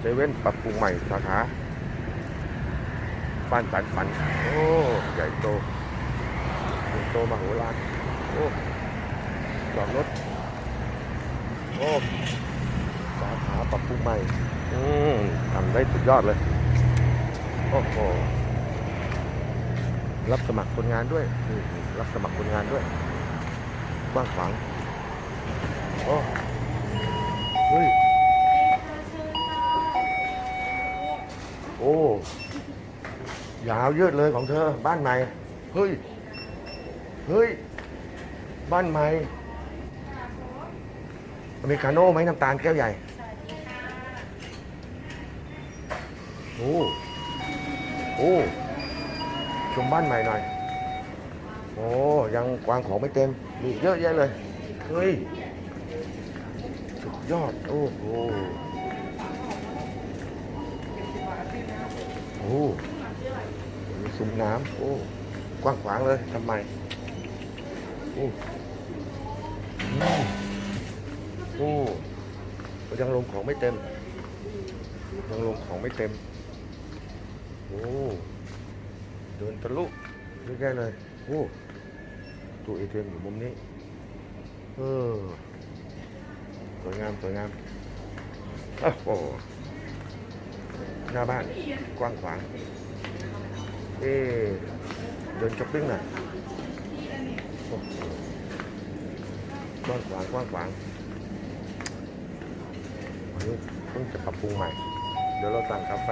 เซเว่นปรับปรุงใหม่สาขาบ้านสันฝัน โอ้ ใหญ่โตใหญ่โตมโหฬารโอ้จอดรถ โอ้สาขาปรับปรุงใหม่ อืมทำได้สุดยอดเลย โอ้โห รับสมัครคนงานด้วย รับสมัครคนงานด้วย กว้างขวาง โอ้ เฮ้ย โอ้ ยาวยืดเลยของเธอ บ้านใหม่เฮ้ยเฮ้ยบ้านใหม่อเมริกาโน่ไหมน้ำตาลแก้วใหญ่โอ้โอ้ชมบ้านใหม่หน่อยโอ้ยังวางของไม่เต็มมีเยอะแยะเลยเฮ้ยสุดยอดโอ้โหโอ้ มีซุ้มน้ำโอ้กว้างขวางเลยทำไมโอ้โอ้ยังลงของไม่เต็มยังลงของไม่เต็ม โอ้เดินทะลุเยอะแยะเลยโอ้ตู้เอทีเอ็มอยู่มุมนี้ เออสวยงามสวยงามโอ้โหหน้าบ้านกว้างขวาง เอ๊เดินช้อปปิ้งหน่อยกว้างขวางกว้างขวางวันนี้เพิ่งจะปรับปรุงใหม่ เดี๋ยวเราสั่งกาแฟ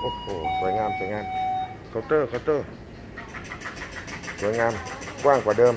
โอ้โห สวยงาม สวยงามเคาน์เตอร์เคาน์เตอร์ สวยงาม กว้างกว่าเดิม